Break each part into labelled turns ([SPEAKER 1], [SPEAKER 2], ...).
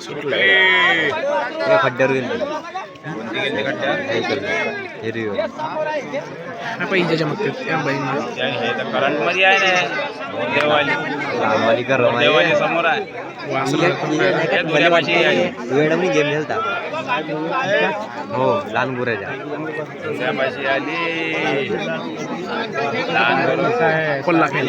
[SPEAKER 1] सुटले
[SPEAKER 2] खड्ड्यावर गेले
[SPEAKER 1] पैशाच्या मग त्या बहिणी
[SPEAKER 3] करंटमध्ये आहे ना समोर आहे
[SPEAKER 2] गेम खेळता हो लहान गुराच्या
[SPEAKER 3] आली लहान
[SPEAKER 1] खेळ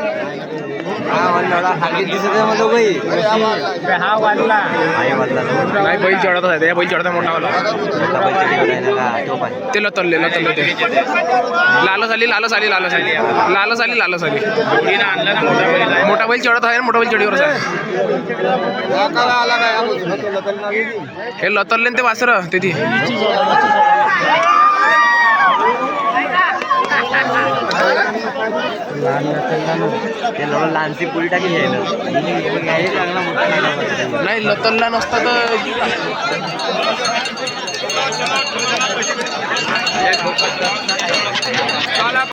[SPEAKER 3] हा
[SPEAKER 1] नाही बैल चढतच आहे त्या बैल चढता मोठा वाला
[SPEAKER 2] मोठा आहे ना का तो
[SPEAKER 1] लतरले लतरले ते. लालच आली लालच आली लालच आली. लालच आली लालच आली.
[SPEAKER 3] जोडीनं आणला ना मोठा बैल.
[SPEAKER 1] मोठा चढत आहे मोठा बैल चढीवरच आहे. हे लतरले न ते वासर ते.
[SPEAKER 2] लहानशी पुरी टाकी घ्यायला चांगला मोठा नाही लागला.
[SPEAKER 1] नाही लतरला नसता तर